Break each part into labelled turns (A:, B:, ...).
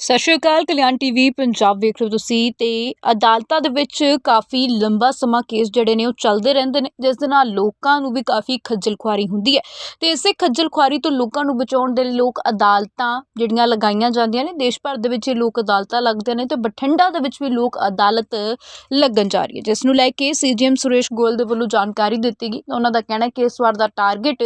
A: ਸਤਿ ਸ਼੍ਰੀ ਅਕਾਲ, ਕਲਿਆਣ ਟੀਵੀ ਪੰਜਾਬ ਵੇਖ ਰਹੇ ਹੋ ਤੁਸੀਂ ਤੇ ਅਦਾਲਤਾਂ ਦੇ ਵਿੱਚ ਕਾਫੀ ਲੰਬਾ ਸਮਾਂ ਕੇਸ ਜਿਹੜੇ ਨੇ ਉਹ ਚੱਲਦੇ ਰਹਿੰਦੇ ਨੇ, ਜਿਸ ਦੇ ਨਾਲ ਲੋਕਾਂ ਨੂੰ ਵੀ ਕਾਫੀ ਖੱਜਲ ਖੁਆਰੀ ਹੁੰਦੀ ਹੈ। ਤੇ ਇਸੇ ਖੱਜਲ ਖੁਆਰੀ ਤੋਂ ਲੋਕਾਂ ਨੂੰ ਬਚਾਉਣ ਦੇ ਲਈ ਲੋਕ ਅਦਾਲਤਾਂ ਜਿਹੜੀਆਂ ਲਗਾਈਆਂ ਜਾਂਦੀਆਂ ਨੇ, ਦੇਸ਼ ਭਰ ਦੇ ਵਿੱਚ ਇਹ ਲੋਕ ਅਦਾਲਤਾਂ ਲੱਗਦੇ ਨੇ ਤੇ ਬਠਿੰਡਾ ਦੇ ਵਿੱਚ ਵੀ ਲੋਕ ਅਦਾਲਤ ਲੱਗਣ ਜਾ ਰਹੀ ਹੈ, ਜਿਸ ਨੂੰ ਲੈ ਕੇ ਸੀਜੀਐਮ ਸੁਰੇਸ਼ ਗੋਇਲ ਦੇ ਵੱਲੋਂ ਜਾਣਕਾਰੀ ਦਿੱਤੀ ਗਈ। ਉਹਨਾਂ ਦਾ ਕਹਿਣਾ ਹੈ ਕਿ ਇਸ ਵਾਰ ਦਾ ਟਾਰਗੇਟ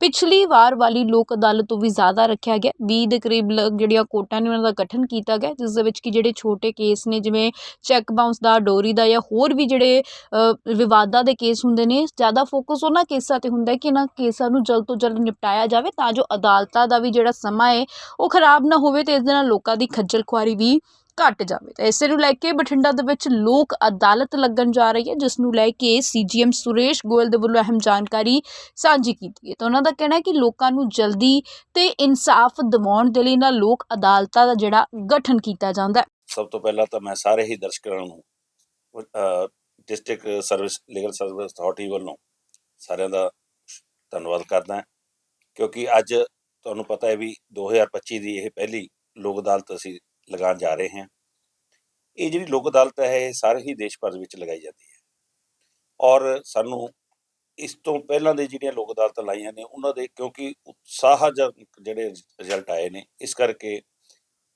A: ਪਿਛਲੀ ਵਾਰ ਵਾਲੀ ਲੋਕ ਅਦਾਲਤ ਤੋਂ ਵੀ ਜ਼ਿਆਦਾ ਰੱਖਿਆ ਗਿਆ 20 ਦੇ ਕਰੀਬ ਲ- ਜਿਹੜੀਆਂ ਕੋਰਟਾਂ ਨੇ ਉਹਨਾਂ ਦਾ ਗਠਨ ਕੀਤਾ ਗਿਆ, ਜਿਸ ਦੇ ਵਿੱਚ ਕਿ ਜਿਹੜੇ ਛੋਟੇ ਕੇਸ ਨੇ, ਜਿਵੇਂ ਚੈੱਕ ਬਾਉਂਸ ਦਾ, ਡੋਰੀ ਦਾ ਜਾਂ ਹੋਰ ਵੀ ਜਿਹੜੇ ਵਿਵਾਦਾਂ ਦੇ ਕੇਸ ਹੁੰਦੇ ਨੇ, ਜ਼ਿਆਦਾ ਫੋਕਸ ਉਹਨਾਂ ਕੇਸਾਂ ਤੇ ਹੁੰਦਾ ਕਿ ਇਹਨਾਂ ਕੇਸਾਂ ਨੂੰ ਜਲਦ ਤੋਂ ਜਲਦ ਨਿਪਟਾਇਆ ਜਾਵੇ ਤਾਂ ਜੋ ਅਦਾਲਤਾਂ ਦਾ ਵੀ ਜਿਹੜਾ ਸਮਾਂ ਹੈ, ਉਹ ਖਰਾਬ ਨਾ ਹੋਵੇ ਤੇ ਇਸ ਦੇ ਨਾਲ ਲੋਕਾਂ ਦੀ ਖੱਜਲ ਖੁਆਰੀ ਵੀ ਘਟ ਜਾਵੇ। ਤਾਂ ਇਸੇ ਨੂੰ ਲੈ ਕੇ ਬਠਿੰਡਾ ਦੇ ਵਿੱਚ ਲੋਕ ਅਦਾਲਤ ਲੱਗਣ ਜਾ ਰਹੀ ਹੈ, ਜਿਸ ਨੂੰ ਲੈ ਕੇ ਸੀਜੀਐਮ ਸੁਰੇਸ਼ ਗੋਇਲ ਦੇ ਵੱਲੋਂ ਅਹਿਮ ਜਾਣਕਾਰੀ ਸਾਂਝੀ ਕੀਤੀ ਹੈ। ਤਾਂ ਉਹਨਾਂ ਦਾ ਕਹਿਣਾ ਹੈ ਕਿ ਲੋਕਾਂ ਨੂੰ ਜਲਦੀ ਤੇ ਇਨਸਾਫ ਦਿਵਾਉਣ ਦੇ ਲਈ ਇਹਨਾਂ ਲੋਕ ਅਦਾਲਤਾਂ ਦਾ ਜਿਹੜਾ ਗਠਨ ਕੀਤਾ ਜਾਂਦਾ ਹੈ।
B: ਸਭ ਤੋਂ ਪਹਿਲਾਂ ਤਾਂ ਮੈਂ ਸਾਰੇ ਹੀ ਦਰਸ਼ਕਾਂ ਨੂੰ district service, legal service authority ਵੱਲੋਂ ਸਾਰਿਆਂ ਦਾ ਧੰਨਵਾਦ ਕਰਦਾ ਕਿਉਂਕਿ ਅੱਜ ਤੁਹਾਨੂੰ ਪਤਾ ਹੈ ਵੀ 2025 ਦੀ ਇਹ ਪਹਿਲੀ ਲੋਕ ਅਦਾਲਤ ਅਸੀਂ ਲਗਾਉਣ ਜਾ ਰਹੇ ਹਾਂ। ਇਹ ਜਿਹੜੀ ਲੋਕ ਅਦਾਲਤ ਹੈ, ਇਹ ਸਾਰੇ ਹੀ ਦੇਸ਼ ਭਰ ਵਿੱਚ ਲਗਾਈ ਜਾਂਦੀ ਹੈ। ਔਰ ਸਾਨੂੰ ਇਸ ਤੋਂ ਪਹਿਲਾਂ ਦੇ ਜਿਹੜੀਆਂ ਲੋਕ ਅਦਾਲਤਾਂ ਲਾਈਆਂ ਨੇ, ਉਹਨਾਂ ਦੇ ਕਿਉਂਕਿ ਉਤਸ਼ਾਹ ਜਿਹੜੇ ਰਿਜ਼ਲਟ ਆਏ ਨੇ, ਇਸ ਕਰਕੇ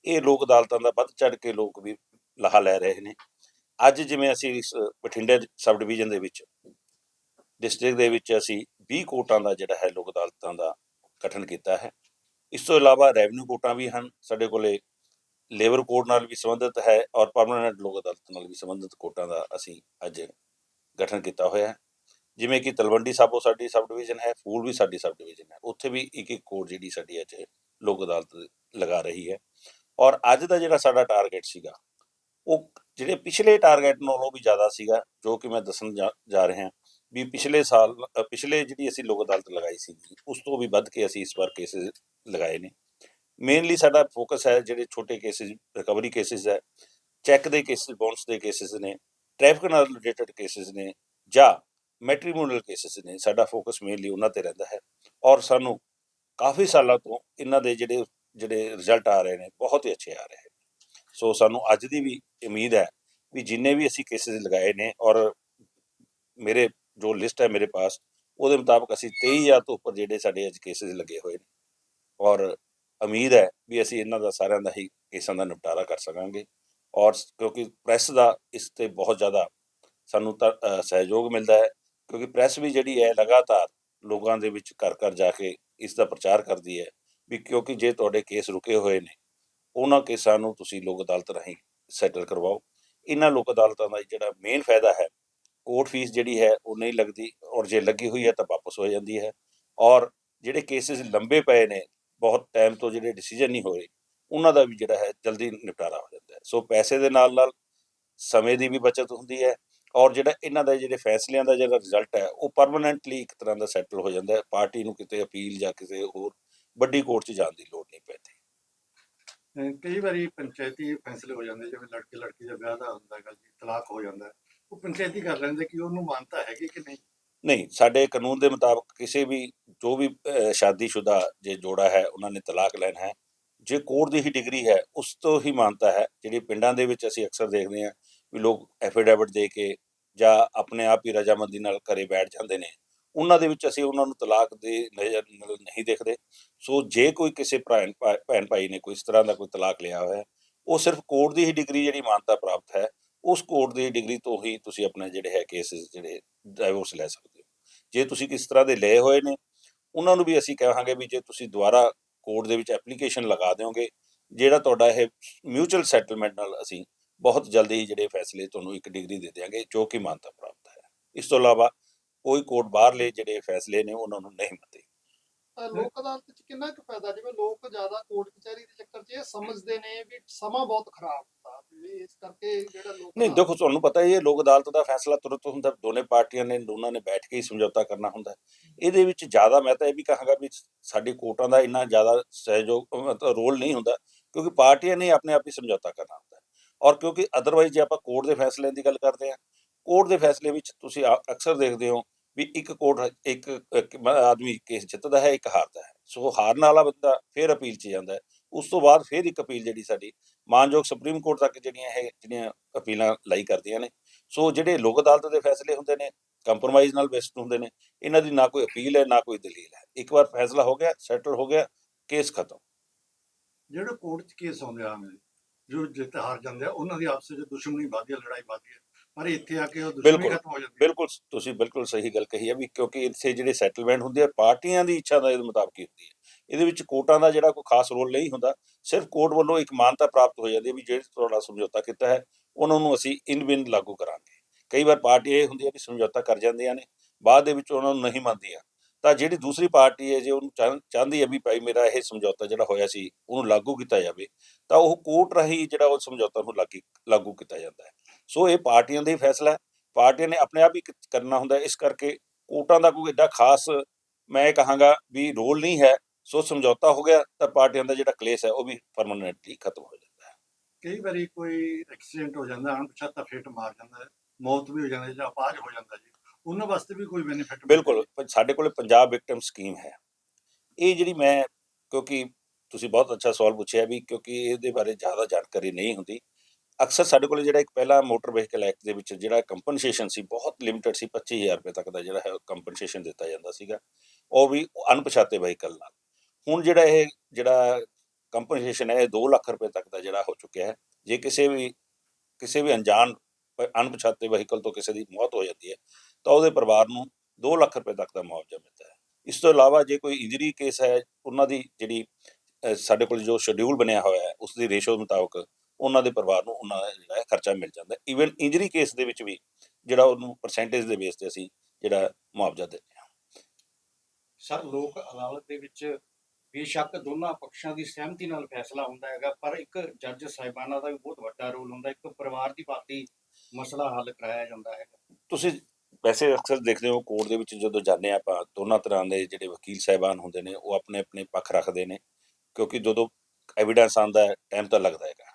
B: ਇਹ ਲੋਕ ਅਦਾਲਤਾਂ ਦਾ ਵੱਧ ਚੜ ਕੇ ਲੋਕ ਵੀ ਲਾਹਾ ਲੈ ਰਹੇ ਨੇ। ਅੱਜ ਜਿਵੇਂ ਅਸੀਂ ਇਸ ਬਠਿੰਡੇ ਸਬ ਡਿਵੀਜ਼ਨ ਦੇ ਵਿੱਚ, ਡਿਸਟ੍ਰਿਕਟ ਦੇ ਵਿੱਚ ਅਸੀਂ 20 ਕੋਟਾਂ ਦਾ ਜਿਹੜਾ ਹੈ ਲੋਕ ਅਦਾਲਤਾਂ ਦਾ ਗਠਨ ਕੀਤਾ ਹੈ। ਇਸ ਤੋਂ ਇਲਾਵਾ ਰੈਵਨਿਊ ਕੋਟਾਂ ਵੀ ਹਨ, ਸਾਡੇ ਕੋਲੇ ਲੇਬਰ ਕੋਡ ਨਾਲ ਵੀ ਸੰਬੰਧਿਤ ਹੈ ਔਰ ਪਰਮਾਨੈਂਟ ਲੋਕ ਅਦਾਲਤ ਨਾਲ ਵੀ ਸੰਬੰਧਿਤ ਕੋਟਾਂ ਦਾ ਅਸੀਂ ਅੱਜ ਗਠਨ ਕੀਤਾ ਹੋਇਆ ਹੈ। ਜਿਵੇਂ ਕਿ ਤਲਵੰਡੀ ਸਾਬੋ ਸਾਡੀ ਸਬ ਡਿਵੀਜ਼ਨ ਹੈ, ਫੂਲ ਵੀ ਸਾਡੀ ਸਬ ਡਿਵੀਜ਼ਨ ਹੈ। ਉੱਥੇ ਵੀ ਇੱਕ ਇੱਕ ਕੋਰਟ ਜਿਹੜੀ ਸਾਡੀ ਅੱਜ ਲੋਕ ਅਦਾਲਤ ਲਗਾ ਰਹੀ ਹੈ। ਔਰ ਅੱਜ ਦਾ ਜਿਹੜਾ ਸਾਡਾ ਟਾਰਗੇਟ ਸੀਗਾ, ਉਹ ਜਿਹੜੇ ਪਿਛਲੇ ਟਾਰਗੇਟ ਨਾਲੋਂ ਵੀ ਜ਼ਿਆਦਾ ਸੀਗਾ, ਜੋ ਕਿ ਮੈਂ ਦੱਸਣ ਜਾ- ਜਾ ਰਿਹਾ ਵੀ ਪਿਛਲੇ ਸਾਲ ਪਿਛਲੇ ਜਿਹੜੀ ਅਸੀਂ ਲੋਕ ਅਦਾਲਤ ਲਗਾਈ ਸੀ ਉਸ ਤੋਂ ਵੀ ਵੱਧ ਕੇ ਅਸੀਂ ਇਸ ਵਾਰ ਕੇਸਿਸ ਲਗਾਏ ਨੇ। ਮੇਨਲੀ ਸਾਡਾ ਫੋਕਸ ਹੈ ਜਿਹੜੇ ਛੋਟੇ ਕੇਸਿਸ ਰਿਕਵਰੀ ਕੇਸਿਸ ਹੈ ਚੈੱਕ ਦੇ ਕੇਸਿਸ ਬੌਂਡਸ ਦੇ ਕੇਸਿਸ ਨੇ ਟ੍ਰੈਫਿਕ ਨਾਲ ਰਿਲੇਟਡ ਕੇਸਿਸ ਨੇ, ਜਾਂ ਮੈਟ੍ਰੀਮੋਨੀਅਲ ਕੇਸਿਸ ਨੇ, ਸਾਡਾ ਫੋਕਸ ਮੇਨਲੀ ਉਹਨਾਂ ਤੇ ਰਹਿੰਦਾ ਹੈ। ਔਰ ਸਾਨੂੰ ਕਾਫੀ ਸਾਲਾਂ ਤੋਂ ਇਹਨਾਂ ਦੇ ਜਿਹੜੇ ਜਿਹੜੇ ਰਿਜ਼ਲਟ ਆ ਰਹੇ ਨੇ, ਬਹੁਤ ਹੀ ਅੱਛੇ ਆ ਰਹੇ ਨੇ। ਸੋ ਸਾਨੂੰ ਅੱਜ ਦੀ ਵੀ ਉਮੀਦ ਹੈ ਵੀ ਜਿੰਨੇ ਵੀ ਅਸੀਂ ਕੇਸਿਸ ਲਗਾਏ ਨੇ ਔਰ ਮੇਰੇ ਜੋ ਲਿਸਟ ਹੈ ਮੇਰੇ ਪਾਸ, ਉਹਦੇ ਮੁਤਾਬਕ ਅਸੀਂ 23000 ਤੋਂ ਉੱਪਰ ਜਿਹੜੇ ਸਾਡੇ ਅੱਜ ਕੇਸਿਸ ਲੱਗੇ ਹੋਏ ਨੇ। ਔਰ ਉਮੀਦ ਹੈ ਵੀ ਅਸੀਂ ਇਹਨਾਂ ਦਾ ਸਾਰਿਆਂ ਦਾ ਹੀ ਕੇਸਾਂ ਦਾ ਨਿਪਟਾਰਾ ਕਰ ਸਕਾਂਗੇ ਔਰ ਕਿਉਂਕਿ ਪ੍ਰੈਸ ਦਾ ਇਸ ਤੇ ਬਹੁਤ ਜ਼ਿਆਦਾ ਸਾਨੂੰ ਤਾਂ, ਸਹਿਯੋਗ ਮਿਲਦਾ ਹੈ ਕਿਉਂਕਿ ਪ੍ਰੈਸ ਵੀ ਜਿਹੜੀ ਹੈ ਲਗਾਤਾਰ ਲੋਕਾਂ ਦੇ ਵਿੱਚ ਘਰ ਘਰ ਜਾ ਕੇ ਇਸ ਦਾ ਪ੍ਰਚਾਰ ਕਰਦੀ ਹੈ ਵੀ ਕਿਉਂਕਿ ਜੇ ਤੁਹਾਡੇ ਕੇਸ ਰੁਕੇ ਹੋਏ ਨੇ ਉਹਨਾਂ ਕੇਸਾਂ ਨੂੰ ਤੁਸੀਂ ਲੋਕ ਅਦਾਲਤ ਰਾਹੀਂ ਸੈਟਲ ਕਰਵਾਓ। ਇਹਨਾਂ ਲੋਕ ਅਦਾਲਤਾਂ ਦਾ ਜਿਹੜਾ ਮੇਨ ਫਾਇਦਾ ਹੈ ਕੋਰਟ ਫੀਸ ਜਿਹੜੀ ਹੈ ਉਹ ਨਹੀਂ ਲੱਗਦੀ ਔਰ ਜੇ ਲੱਗੀ ਹੋਈ ਹੈ ਤਾਂ ਵਾਪਸ ਹੋ ਜਾਂਦੀ ਹੈ ਔਰ ਜਿਹੜੇ ਕੇਸਿਸ ਲੰਬੇ ਪਏ ਨੇ ਬਹੁਤ ਟਾਈਮ ਤੋਂ ਜਿਹੜੇ ਡਿਸੀਜਨ ਨਹੀਂ ਹੋਏ, ਉਹਨਾਂ ਦਾ ਵੀ ਜਿਹੜਾ ਹੈ ਜਲਦੀ ਨਿਪਟਾਰਾ ਹੋ ਜਾਂਦਾ ਹੈ। ਸੋ ਪੈਸੇ ਦੇ ਨਾਲ ਨਾਲ ਸਮੇਂ ਦੀ ਵੀ ਬਚਤ ਹੁੰਦੀ ਹੈ ਔਰ ਜਿਹੜਾ ਇਹਨਾਂ ਦਾ ਜਿਹੜੇ ਫੈਸਲਿਆਂ ਦਾ ਜਿਹੜਾ ਰਿਜ਼ਲਟ ਹੈ, ਉਹ ਪਰਮਨੈਂਟਲੀ ਇੱਕ ਤਰ੍ਹਾਂ ਦਾ ਸੈਟਲ ਹੋ ਜਾਂਦਾ ਹੈ। ਪਾਰਟੀ ਨੂੰ ਕਿਤੇ ਅਪੀਲ ਜਾਂ ਕਿਸੇ ਹੋਰ ਵੱਡੀ ਕੋਰਟ 'ਚ ਜਾਣ ਦੀ ਲੋੜ ਨਹੀਂ ਪੈਂਦੀ।
C: ਕਈ ਵਾਰੀ ਪੰਚਾਇਤੀ ਫੈਸਲੇ ਹੋ ਜਾਂਦੇ, ਜਿਵੇਂ ਲੜਕੇ ਲੜਕੀ ਦਾ ਵਿਆਹ ਦਾ ਹੁੰਦਾ ਹੈਗਾ ਜੀ, ਤਲਾਕ ਹੋ ਜਾਂਦਾ ਉਹ ਪੰਚਾਇਤੀ ਕਰ ਲੈਂਦੇ ਕਿ ਉਹਨੂੰ ਮਾਨਤਾ ਹੈਗੀ ਕਿ ਨਹੀਂ?
B: ਨਹੀਂ ਸਾਡੇ ਕਾਨੂੰਨ ਦੇ ਮੁਤਾਬਕ ਕਿਸੇ ਵੀ ਜੋ ਵੀ ਅਹ, ਸ਼ਾਦੀशुदा ਜੇ ਜੋੜਾ ਹੈ ਉਹਨਾਂ ਨੇ ਤਲਾਕ ਲੈਣਾ ਹੈ। ਜੇ ਕੋਰਟ ਦੀ ਹੀ ਡਿਗਰੀ ਹੈ ਉਸ ਤੋਂ ਹੀ ਮਾਨਤਾ ਹੈ ਜਿਹੜੀ ਪਿੰਡਾਂ ਦੇ ਵਿੱਚ ਅਸੀਂ ਅਕਸਰ ਦੇਖਦੇ ਹਾਂ ਵੀ ਲੋਕ ਐਫੀਡੇਵਿਟ ਦੇ ਕੇ ਜਾਂ ਆਪਣੇ ਆਪ ਹੀ ਰਜਾਮੰਦੀ ਨਾਲ ਘਰੇ ਬੈਠ ਜਾਂਦੇ ਨੇ। ਉਹਨਾਂ ਦੇ ਵਿੱਚ ਅਸੀਂ ਉਹਨਾਂ ਨੂੰ ਤਲਾਕ ਦੇ ਨਜ਼ਰ ਨਹੀਂ ਦੇਖਦੇ। ਸੋ ਜੇ ਕੋਈ ਕਿਸੇ ਭੈਣ ਭਾ- ਭੈਣ ਭਾਈ ਨੇ ਕੋਈ ਇਸ ਤਰ੍ਹਾਂ ਦਾ ਕੋਈ ਤਲਾਕ ਲਿਆ ਹੋਇਆ ਉਹ ਸਿਰਫ ਕੋਰਟ ਦੀ ਹੀ ਡਿਗਰੀ ਜਿਹੜੀ ਮਾਨਤਾ ਪ੍ਰਾਪਤ ਹੈ ਉਸ ਕੋਰਟ ਦੀ ਡਿਗਰੀ ਤੋਂ ਹੀ ਤੁਸੀਂ ਆਪਣੇ ਜਿਹੜੇ ਹੈ ਕੇਸਿਸ ਜਿਹੜੇ ਡਾਈਵੋਰਸ ਲੈ ਸਕਦੇ ਹੋ। ਜੇ ਤੁਸੀਂ ਕਿਸ ਤਰ੍ਹਾਂ ਦੇ ਲਏ ਹੋਏ ਨੇ, ਉਹਨਾਂ ਨੂੰ ਵੀ ਅਸੀਂ ਕਹਾਂਗੇ ਵੀ ਜੇ ਤੁਸੀਂ ਦੁਬਾਰਾ ਕੋਰਟ ਦੇ ਵਿੱਚ ਐਪਲੀਕੇਸ਼ਨ ਲਗਾ ਦਿਓਗੇ, ਜਿਹੜਾ ਤੁਹਾਡਾ ਇਹ ਮਿਊਚੁਅਲ ਸੈਟਲਮੈਂਟ ਨਾਲ ਅਸੀਂ ਬਹੁਤ ਜਲਦੀ ਹੀ ਜਿਹੜੇ ਫੈਸਲੇ ਤੁਹਾਨੂੰ ਇੱਕ ਡਿਗਰੀ ਦੇ ਦਿਆਂਗੇ, ਜੋ ਕਿ ਮਾਨਤਾ ਪ੍ਰਾਪਤ ਹੈ। ਇਸ ਤੋਂ ਇਲਾਵਾ ਕੋਈ ਕੋਰਟ ਬਾਹਰਲੇ ਜਿਹੜੇ ਫੈਸਲੇ ਨੇ, ਉਹਨਾਂ ਨੂੰ ਨਹੀਂ ਮੰਨਦੇ
D: ਲੋਕ ਅਦਾਲਤ ਚ ਕਿੰਨਾ ਕੁ ਫਾਇਦਾ? ਜਿਵੇਂ ਲੋਕ ਜ਼ਿਆਦਾ ਕੋਰਟ ਕਚਹਿਰੀ ਦੇ ਚੱਕਰ 'ਚ ਇਹ ਸਮਝਦੇ ਨੇ ਵੀ ਸਮਾਂ ਬਹੁਤ ਖਰਾਬ ਹੁੰਦਾ ਵੀ ਇਸ ਕਰਕੇ ਜਿਹੜਾ ਲੋਕ
B: ਨਹੀਂ, ਦੇਖੋ, ਤੁਹਾਨੂੰ ਪਤਾ ਹੀ ਹੈ, ਲੋਕ ਅਦਾਲਤ ਦਾ ਫੈਸਲਾ ਤੁਰੰਤ ਹੁੰਦਾ, ਦੋਨੇ ਪਾਰਟੀਆਂ ਨੇ, ਦੋਨਾਂ ਨੇ ਬੈਠ ਕੇ ਹੀ ਸਮਝੌਤਾ ਕਰਨਾ ਹੁੰਦਾ। ਇਹਦੇ ਵਿੱਚ ਜ਼ਿਆਦਾ ਮੈਂ ਤਾਂ ਇਹ ਵੀ ਕਹਾਂਗਾ ਵੀ ਸਾਡੀ ਕੋਰਟਾਂ ਦਾ ਇੰਨਾ ਜ਼ਿਆਦਾ ਸਹਿਯੋਗ ਰੋਲ ਨਹੀਂ ਹੁੰਦਾ, ਕਿਉਂਕਿ ਪਾਰਟੀਆਂ ਨੇ ਆਪਣੇ ਆਪ ਹੀ ਸਮਝੌਤਾ ਕਰਨਾ ਹੁੰਦਾ। ਔਰ ਕਿਉਂਕਿ ਅਦਰਵਾਈਜ਼ ਜੇ ਆਪਾਂ ਕੋਰਟ ਦੇ ਫੈਸਲਿਆਂ ਦੀ ਗੱਲ ਕਰਦੇ ਹਾਂ, ਕੋਰਟ ਦੇ ਫੈਸਲੇ ਵਿੱਚ ਤੁਸੀਂ ਅਕਸਰ ਦੇਖਦੇ ਹੋ ਵੀ ਇੱਕ ਕੋਰਟ ਇੱਕ ਆਦਮੀ ਕੇਸ ਜਿੱਤਦਾ ਹੈ, ਇੱਕ ਹਾਰਦਾ ਹੈ। ਸੋ ਹਾਰਨ ਵਾਲਾ ਬੰਦਾ ਫਿਰ ਅਪੀਲ 'ਚ ਜਾਂਦਾ ਹੈ। ਉਸ ਤੋਂ ਬਾਅਦ ਫਿਰ ਇੱਕ ਅਪੀਲ ਜਿਹੜੀ ਸਾਡੀ ਮਾਨਯੋਗ ਸੁਪਰੀਮ ਕੋਰਟ ਤੱਕ ਜਿਹੜੀਆਂ ਇਹ ਜਿਹੜੀਆਂ ਅਪੀਲਾਂ ਲਾਈ ਕਰਦੀਆਂ ਨੇ। ਸੋ ਜਿਹੜੇ ਲੋਕ ਅਦਾਲਤ ਦੇ ਫੈਸਲੇ ਹੁੰਦੇ ਨੇ, ਕੰਪਰੋਮਾਈਜ਼ ਨਾਲ ਬੇਸਡ ਹੁੰਦੇ ਨੇ, ਇਹਨਾਂ ਦੀ ਨਾ ਕੋਈ ਅਪੀਲ ਹੈ, ਨਾ ਕੋਈ ਦਲੀਲ ਹੈ। ਇੱਕ ਵਾਰ ਫੈਸਲਾ ਹੋ ਗਿਆ, ਸੈਟਲ ਹੋ ਗਿਆ, ਕੇਸ ਖਤਮ।
C: ਜਿਹੜੇ ਕੋਰਟ 'ਚ ਕੇਸ ਆਉਂਦੇ ਆ, ਜੋ ਜਿੱਤ ਹਾਰ ਜਾਂਦੇ ਆ, ਉਹਨਾਂ ਦੀ ਆਪਸ ਵਿੱਚ ਦੁਸ਼ਮਣੀ ਵੱਧਦੀ ਹੈ ਲੜਾਈ ਵੱਧਦੀ ਆ। ਪਰ ਇੱਥੇ ਆ ਕੇ ਉਹ ਦੁਸ਼ਮਣੀ
B: ਬਿਲਕੁਲ,
C: ਖਤਮ ਹੋ ਜਾਂਦੀ ਆ
B: ਬਿਲਕੁਲ ਤੁਸੀਂ ਬਿਲਕੁਲ ਸਹੀ ਗੱਲ ਕਹੀ ਹੈ ਵੀ ਕਿਉਂਕਿ ਇੱਥੇ ਜਿਹੜੇ ਸੈਟਲਮੈਂਟ ਹੁੰਦੇ ਆ ਪਾਰਟੀਆਂ ਦੀ ਇੱਛਾ ਦਾ ਇਹਦੇ ਮੁਤਾਬਕ ਹੀ ਹੁੰਦੀ ਹੈ। ਇਹਦੇ ਵਿੱਚ ਕੋਰਟਾਂ ਦਾ ਜਿਹੜਾ ਕੋਈ ਖਾਸ ਰੋਲ ਨਹੀਂ ਹੁੰਦਾ ਸਿਰਫ ਕੋਰਟ ਵੱਲੋਂ ਇੱਕ ਮਾਨਤਾ ਪ੍ਰਾਪਤ ਹੋ ਜਾਂਦੀ ਹੈ ਵੀ ਜਿਹੜੇ ਤੁਹਾਡਾ ਸਮਝੌਤਾ ਕੀਤਾ ਹੈ ਉਹਨਾਂ ਨੂੰ ਅਸੀਂ ਇਨ ਬਿਨ ਲਾਗੂ ਕਰਾਂਗੇ। ਕਈ ਵਾਰ ਪਾਰਟੀ ਇਹ ਹੁੰਦੀ ਹੈ ਕਿ ਸਮਝੌਤਾ ਕਰ ਜਾਂਦੀਆਂ ਨੇ ਬਾਅਦ ਦੇ ਵਿੱਚ ਉਹਨਾਂ ਨੂੰ ਨਹੀਂ ਮੰਨਦੀਆਂ। ਤਾਂ ਜਿਹੜੀ ਦੂਸਰੀ ਪਾਰਟੀ ਹੈ ਜੇ ਉਹਨੂੰ ਚਾਹ- ਚਾਹੁੰਦੀ ਹੈ ਵੀ ਭਾਈ ਮੇਰਾ ਇਹ ਸਮਝੌਤਾ ਜਿਹੜਾ ਹੋਇਆ ਸੀ ਉਹਨੂੰ ਲਾਗੂ ਕੀਤਾ ਜਾਵੇ ਤਾਂ ਉਹ ਕੋਰਟ ਰਾਹੀਂ ਜਿਹੜਾ ਉਹ ਸਮਝੌਤਾ ਨੂੰ ਲਾਗੂ ਕੀਤਾ ਜਾਂਦਾ ਹੈ। ਸੋ ਇਹ ਪਾਰਟੀਆਂ ਦਾ ਹੀ ਫੈਸਲਾ ਹੈ। ਪਾਰਟੀਆਂ ਨੇ ਆਪਣੇ ਆਪ ਹੀ ਕਰਨਾ ਹੁੰਦਾ। ਇਸ ਕਰਕੇ ਕੋਰਟਾਂ ਦਾ ਕੋਈ ਐਡਾ ਖਾਸ ਮੈਂ ਕਹਾਂਗਾ ਵੀ ਰੋਲ ਨਹੀਂ ਹੈ। ਸੋ ਸਮਝੌਤਾ ਹੋ ਗਿਆ ਤਾਂ ਪਾਰਟੀਆਂ ਦਾ ਜਿਹੜਾ ਕਲੇਸ਼ ਹੈ ਉਹ ਵੀ ਪਰਮਨੈਂਟਲੀ ਖਤਮ ਹੋ ਜਾਂਦਾ ਹੈ।
C: ਕਈ ਵਾਰੀ ਕੋਈ ਐਕਸੀਡੈਂਟ ਹੋ ਜਾਂਦਾ ਅਣਪਛਾਤਾ ਫੇਟ ਮਾਰ ਜਾਂਦਾ ਹੈ ਮੌਤ ਵੀ ਹੋ ਜਾਂਦੀ ਹੈ ਜਾਂ ਅਪਾਜ ਹੋ ਜਾਂਦਾ ਜੀ। ਉਹਨਾਂ ਵਾਸਤੇ ਵੀ ਕੋਈ ਬੈਨੀਫਿਟ
B: ਬਿਲਕੁਲ ਸਾਡੇ ਕੋਲੇ ਪੰਜਾਬ ਵਿਕਟਮ ਸਕੀਮ ਹੈ। ਇਹ ਜਿਹੜੀ ਮੈਂ ਕਿਉਂਕਿ ਤੁਸੀਂ ਬਹੁਤ ਅੱਛਾ ਸਵਾਲ ਪੁੱਛਿਆ ਵੀ ਕਿਉਂਕਿ ਇਹਦੇ ਬਾਰੇ ਜ਼ਿਆਦਾ ਜਾਣਕਾਰੀ ਨਹੀਂ ਹੁੰਦੀ ਅਕਸਰ ਸਾਡੇ ਕੋਲ ਜਿਹੜਾ ਇੱਕ ਪਹਿਲਾ ਮੋਟਰ ਵਹੀਕਲ ਐਕਟ ਦੇ ਵਿੱਚ ਜਿਹੜਾ ਕੰਪਨਸੇਸ਼ਨ ਸੀ, ਬਹੁਤ ਲਿਮਟਿਡ ਸੀ 25000 ਰੁਪਏ ਤੱਕ ਦਾ ਜਿਹੜਾ ਹੈ ਕੰਪਨਸੇਸ਼ਨ ਦਿੱਤਾ ਜਾਂਦਾ ਸੀਗਾ, ਉਹ ਵੀ ਅਣਪਛਾਤੇ ਵਹੀਕਲ ਨਾਲ। ਹੁਣ ਜਿਹੜਾ ਇਹ ਜਿਹੜਾ ਕੰਪਨਸੇਸ਼ਨ ਹੈ, ਇਹ 2 ਲੱਖ ਰੁਪਏ ਤੱਕ ਦਾ ਜਿਹੜਾ ਹੋ ਚੁੱਕਿਆ ਹੈ। ਜੇ ਕਿਸੇ ਵੀ ਕਿਸੇ ਵੀ ਅਣਜਾਣ, ਅਣਪਛਾਤੇ ਵਹੀਕਲ ਤੋਂ ਕਿਸੇ ਦੀ ਮੌਤ ਹੋ ਜਾਂਦੀ ਹੈ, ਤਾਂ ਉਹਦੇ ਪਰਿਵਾਰ ਨੂੰ 2 ਲੱਖ ਰੁਪਏ ਤੱਕ ਦਾ ਮੁਆਵਜ਼ਾ ਮਿਲਦਾ ਹੈ। ਇਸ ਤੋਂ ਇਲਾਵਾ ਜੇ ਕੋਈ ਇੰਜਰੀ ਕੇਸ ਹੈ, ਉਹਨਾਂ ਦੀ ਜਿਹੜੀ ਸਾਡੇ ਕੋਲ ਜੋ ਸ਼ਡਿਊਲ ਬਣਿਆ ਹੋਇਆ ਹੈ, ਉਸ ਦੀ ਰੇਸ਼ੋ ਮੁਤਾਬਕ ਉਹਨਾਂ ਦੇ ਪਰਿਵਾਰ ਨੂੰ ਉਹਨਾਂ ਦਾ ਜਿਹੜਾ ਹੈ ਖਰਚਾ ਮਿਲ ਜਾਂਦਾ। ਹੈ ਈਵਨ ਇੰਜਰੀ ਕੇਸ ਦੇ ਵਿੱਚ ਵੀ ਜਿਹੜਾ ਉਹਨੂੰ ਪਰਸੈਂਟੇਜ ਦੇ ਬੇਸ ਤੇ ਅਸੀਂ ਜਿਹੜਾ ਮੁਆਵਜ਼ਾ ਦਿੰਦੇ ਹਾਂ।
E: ਸਰ ਲੋਕ ਅਦਾਲਤ ਦੇ ਵਿੱਚ ਬੇਸ਼ੱਕ ਦੋਨਾਂ ਪੱਖਾਂ ਦੀ ਸਹਿਮਤੀ ਨਾਲ ਫੈਸਲਾ ਹੁੰਦਾ ਹੈਗਾ ਪਰ ਇੱਕ ਜੱਜ ਸਾਹਿਬਾਨਾਂ ਦਾ ਵੀ ਬਹੁਤ ਵੱਡਾ ਰੋਲ ਹੁੰਦਾ ਇੱਕ ਪਰਿਵਾਰ ਦੀ ਬਾਤੀ ਮਸਲਾ ਹੱਲ ਕਰਾਇਆ ਜਾਂਦਾ ਹੈਗਾ।
B: ਤੁਸੀਂ ਵੈਸੇ ਅਕਸਰ ਦੇਖਦੇ ਹੋ ਕੋਰਟ ਦੇ ਵਿੱਚ ਜਦੋਂ ਜਾਂਦੇ ਹਾਂ ਆਪਾਂ ਦੋਨਾਂ ਤਰ੍ਹਾਂ ਦੇ ਜਿਹੜੇ ਵਕੀਲ ਸਾਹਿਬਾਨ ਹੁੰਦੇ ਨੇ ਉਹ ਆਪਣੇ ਆਪਣੇ ਪੱਖ ਰੱਖਦੇ ਨੇ ਕਿਉਂਕਿ ਜਦੋਂ ਐਵੀਡੈਂਸ ਆਉਂਦਾ ਹੈ ਟਾਈਮ ਤਾਂ ਲੱਗਦਾ ਹੈਗਾ।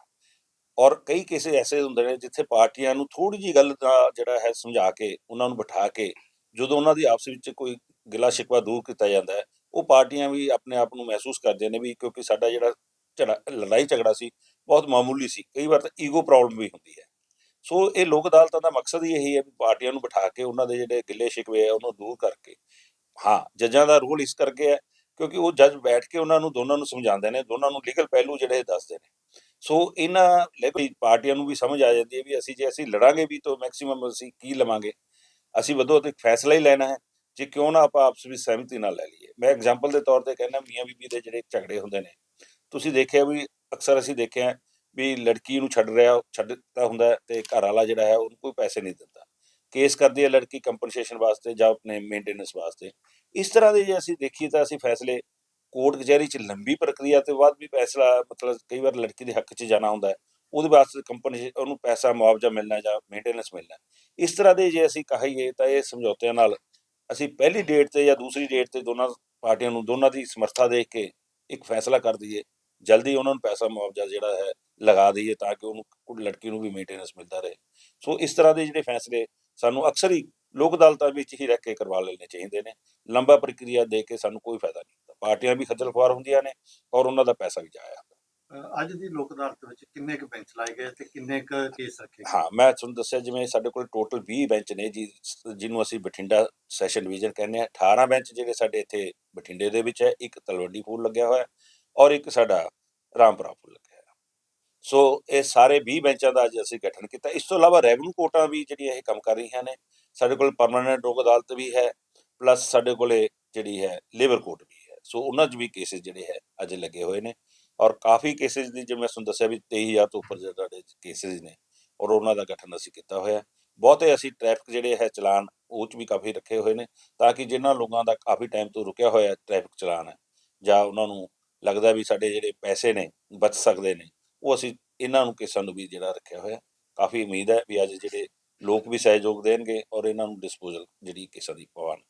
B: ਔਰ ਕਈ ਕੇਸੇ ਐਸੇ ਹੁੰਦੇ ਨੇ ਜਿੱਥੇ ਪਾਰਟੀਆਂ ਨੂੰ ਥੋੜੀ ਜੀ ਗੱਲ ਦਾ ਜਿਹੜਾ ਹੈ ਸਮਝਾ ਕੇ, ਉਹਨਾਂ ਨੂੰ ਬਿਠਾ ਕੇ, ਜਦੋਂ ਉਹਨਾਂ ਦੀ ਆਪਸ ਵਿੱਚ ਕੋਈ ਗਿਲਾ ਸ਼ਿਕਵਾ ਦੂਰ ਕੀਤਾ ਜਾਂਦਾ ਹੈ, ਉਹ ਪਾਰਟੀਆਂ ਵੀ ਆਪਣੇ ਆਪ ਨੂੰ ਮਹਿਸੂਸ ਕਰਦੇ ਨੇ ਵੀ ਕਿਉਂਕਿ ਸਾਡਾ ਜਿਹੜਾ ਝੜਾ, ਲੜਾਈ ਝਗੜਾ ਸੀ, ਬਹੁਤ ਮਾਮੂਲੀ ਸੀ, ਕਈ ਵਾਰ ਤਾਂ ਈਗੋ ਪ੍ਰੋਬਲਮ ਵੀ ਹੁੰਦੀ ਹੈ। ਸੋ ਇਹ ਲੋਕ ਅਦਾਲਤਾਂ ਦਾ ਮਕਸਦ ਹੀ ਇਹੀ ਹੈ ਵੀ ਪਾਰਟੀਆਂ ਨੂੰ ਬਿਠਾ ਕੇ, ਉਹਨਾਂ ਦੇ ਜਿਹੜੇ ਗਿੱਲੇ ਸ਼ਿਕਵੇ ਆ, ਉਹਨੂੰ ਦੂਰ ਕਰਕੇ। ਹਾਂ, ਜੱਜਾਂ ਦਾ ਰੋਲ ਇਸ ਕਰਕੇ ਹੈ ਕਿਉਂਕਿ ਉਹ ਜੱਜ ਬੈਠ ਕੇ ਉਹਨਾਂ ਨੂੰ, ਦੋਨਾਂ ਨੂੰ ਸਮਝਾਉਂਦੇ ਨੇ, ਦੋਨਾਂ ਨੂੰ ਲੀਗਲ ਪਹਿਲੂ ਜਿਹੜੇ ਦੱਸਦੇ ਨੇ। ਸੋ ਇਹਨਾਂ ਲਈ ਪਾਰਟੀਆਂ ਨੂੰ ਵੀ ਸਮਝ ਆ ਜਾਂਦੀ ਹੈ ਵੀ ਅਸੀਂ ਜੇ ਅਸੀਂ ਲੜਾਂਗੇ ਵੀ ਤਾਂ ਮੈਕਸਿਮਮ ਅਸੀਂ ਕੀ ਲਵਾਂਗੇ? ਅਸੀਂ ਵਧੋ ਤੇ ਫੈਸਲਾ ਹੀ ਲੈਣਾ ਹੈ। ਜੇ ਕਿਉਂ ਨਾ ਆਪਾਂ ਆਪਸ ਵਿੱਚ ਸਹਿਮਤੀ ਨਾਲ ਲੈ ਲਈਏ। ਮੈਂ ਐਗਜ਼ਾਮਪਲ ਦੇ ਤੌਰ ਤੇ ਕਹਿੰਦਾ, ਮੀਆਂ ਬੀਬੀ ਦੇ ਜਿਹੜੇ ਝਗੜੇ ਹੁੰਦੇ ਨੇ। ਤੁਸੀਂ ਦੇਖਿਆ ਵੀ ਅਕਸਰ ਅਸੀਂ ਦੇਖਿਆ ਵੀ ਲੜਕੀ ਨੂੰ ਛੱਡ ਰਿਹਾ ਛੱਡਦਾ ਹੁੰਦਾ ਹੈ ਤੇ ਘਰ ਵਾਲਾ ਜਿਹੜਾ ਹੈ ਉਹਨੂੰ ਕੋਈ ਪੈਸੇ ਨਹੀਂ ਦਿੰਦਾ। ਕੇਸ ਕਰਦੀ ਹੈ ਲੜਕੀ ਕੰਪਨਸੇਸ਼ਨ ਵਾਸਤੇ ਜਾਂ ਆਪਣੇ ਮੇਨਟੇਨੈਂਸ ਵਾਸਤੇ। ਇਸ ਤਰ੍ਹਾਂ ਦੇ ਜੇ ਅਸੀਂ ਦੇਖੀਏ ਤਾਂ ਅਸੀਂ ਫੈਸਲੇ ਕੋਰਟ ਕਚਹਿਰੀ 'ਚ ਲੰਬੀ ਪ੍ਰਕਿਰਿਆ ਤੋਂ ਬਾਅਦ ਵੀ ਫੈਸਲਾ, ਮਤਲਬ ਕਈ ਵਾਰ ਲੜਕੀ ਦੇ ਹੱਕ 'ਚ ਜਾਣਾ ਹੁੰਦਾ ਹੈ, ਉਹਦੇ ਵਾਸਤੇ ਕੰਪਨੀ ਉਹਨੂੰ ਪੈਸਾ ਮੁਆਵਜ਼ਾ ਮਿਲਣਾ ਜਾਂ ਮੇਨਟੇਨੈਂਸ ਮਿਲਣਾ ਇਸ ਤਰ੍ਹਾਂ ਦੇ ਜੇ ਅਸੀਂ ਕਹੀਏ ਤਾਂ ਇਹ ਸਮਝੌਤਿਆਂ ਨਾਲ ਅਸੀਂ ਪਹਿਲੀ ਡੇਟ ਤੇ ਜਾਂ ਦੂਸਰੀ ਡੇਟ ਤੇ ਦੋਨਾਂ ਪਾਰਟੀਆਂ ਨੂੰ ਦੋਨਾਂ ਦੀ ਸਮਰੱਥਾ ਦੇਖ ਕੇ ਇੱਕ ਫੈਸਲਾ ਕਰ ਦਈਏ, ਜਲਦੀ ਉਹਨਾਂ ਨੂੰ ਪੈਸਾ ਮੁਆਵਜ਼ਾ ਜਿਹੜਾ ਹੈ ਲਗਾ ਦਈਏ ਤਾਂ ਕਿ ਉਹਨੂੰ ਲੜਕੀ ਨੂੰ ਵੀ ਮੇਨਟੇਨੈਂਸ ਮਿਲਦਾ ਰਹੇ। ਸੋ ਇਸ ਤਰ੍ਹਾਂ ਦੇ ਜਿਹੜੇ ਫੈਸਲੇ ਸਾਨੂੰ ਅਕਸਰ ਹੀ ਲੋਕ ਅਦਾਲਤਾਂ ਵਿੱਚ ਹੀ ਰਹਿ ਕੇ ਕਰਵਾ ਲੈਣੇ ਚਾਹੀਦੇ ਨੇ। ਲੰਬਾ ਪ੍ਰਕਿਰਿਆ ਦੇ ਕੇ ਸਾਨੂੰ ਕੋਈ ਫਾਇਦਾ ਨਹੀਂ ਹੁੰਦਾ। ਪਾਰਟੀਆਂ ਵੀ ਖੱਜਲ ਖੁਆਰ ਹੁੰਦੀਆਂ ਨੇ ਔਰ ਉਹਨਾਂ ਦਾ ਪੈਸਾ ਵੀ ਜਾਇਆ
C: ਅੱਜ ਦੀ ਲੋਕ ਅਦਾਲਤ ਵਿੱਚ ਕਿੰਨੇ ਕੁ ਬੈਂਚ ਲਾਏ ਗਏ ਤੇ ਕਿੰਨੇ ਕੁ ਕੇਸ ਰੱਖੇ
B: ਹਾਂ ਮੈਂ ਤੁਹਾਨੂੰ ਦੱਸਿਆ ਜਿਵੇਂ ਸਾਡੇ ਕੋਲ ਟੋਟਲ 20 ਬੈਂਚ ਨੇ ਜੀ ਜਿਹਨੂੰ ਅਸੀਂ ਬਠਿੰਡਾ ਸੈਸ਼ਨ ਡਿਵੀਜ਼ਨ ਕਹਿੰਦੇ ਆ 18 ਬੈਂਚ ਜਿਹੜੇ ਸਾਡੇ ਇੱਥੇ ਬਠਿੰਡੇ ਦੇ ਵਿੱਚ ਹੈ ਇੱਕ ਤਲਵੰਡੀ ਫੂਲ ਲੱਗਿਆ ਹੋਇਆ ਔਰ ਇੱਕ ਸਾਡਾ ਰਾਮਪੁਰਾ ਫੂਲ ਲੱਗਿਆ ਹੋਇਆ। ਸੋ ਇਹ ਸਾਰੇ 20 ਬੈਂਚਾਂ ਦਾ ਅੱਜ ਅਸੀਂ ਗਠਨ ਕੀਤਾ। ਇਸ ਤੋਂ ਇਲਾਵਾ ਰੈਵਨਿਊ ਕੋਰਟਾਂ ਵੀ ਜਿਹੜੀਆਂ ਇਹ ਕੰਮ ਕਰ ਰਹੀਆਂ ਨੇ ਸਾਡੇ ਕੋਲ ਪਰਮਾਨੈਂਟ ਲੋਕ ਅਦਾਲਤ ਵੀ ਹੈ ਪਲੱਸ ਸਾਡੇ ਕੋਲੇ ਜਿਹੜੀ ਹੈ ਲੇਬਰ ਕੋਰਟ ਵੀ ਹੈ। ਸੋ ਉਹਨਾਂ 'ਚ ਵੀ ਕੇਸਿਸ ਜਿਹੜੇ ਹੈ ਅੱਜ ਲੱਗੇ ਹੋਏ ਨੇ ਔਰ ਕਾਫੀ ਕੇਸਿਸ ਦੀ ਜਿਵੇਂ ਮੈਂ ਤੁਹਾਨੂੰ ਦੱਸਿਆ ਵੀ 23000 ਤੋਂ ਉੱਪਰ ਜਿਹੜੇ ਕੇਸਿਸ ਨੇ ਔਰ ਉਹਨਾਂ ਦਾ ਗਠਨ ਅਸੀਂ ਕੀਤਾ ਹੋਇਆ। ਬਹੁਤੇ ਅਸੀਂ ਟ੍ਰੈਫਿਕ ਜਿਹੜੇ ਹੈ ਚਲਾਨ ਉਹ 'ਚ ਵੀ ਕਾਫੀ ਰੱਖੇ ਹੋਏ ਨੇ ਤਾਂ ਕਿ ਜਿਨ੍ਹਾਂ ਲੋਕਾਂ ਦਾ ਕਾਫੀ ਟਾਈਮ ਤੋਂ ਰੁਕਿਆ ਹੋਇਆ ਟ੍ਰੈਫਿਕ ਚਲਾਨ ਹੈ ਜਾਂ ਉਹਨਾਂ ਨੂੰ ਲੱਗਦਾ ਵੀ ਸਾਡੇ ਜਿਹੜੇ ਪੈਸੇ ਨੇ ਬਚ ਸਕਦੇ ਨੇ, ਉਹ ਅਸੀਂ ਇਹਨਾਂ ਨੂੰ ਕੇਸਾਂ ਨੂੰ ਵੀ ਜਿਹੜਾ ਰੱਖਿਆ ਹੋਇਆ। ਕਾਫੀ ਉਮੀਦ ਹੈ ਵੀ ਅੱਜ ਜਿਹੜੇ ਲੋਕ ਵੀ ਸਹਿਯੋਗ ਦੇਣਗੇ ਔਰ ਇਹਨਾਂ ਨੂੰ ਡਿਸਪੋਜ਼ਲ ਜਿਹੜੀ ਕੇਸਾਂ ਦੀ ਪਵਾਉਣਗੇ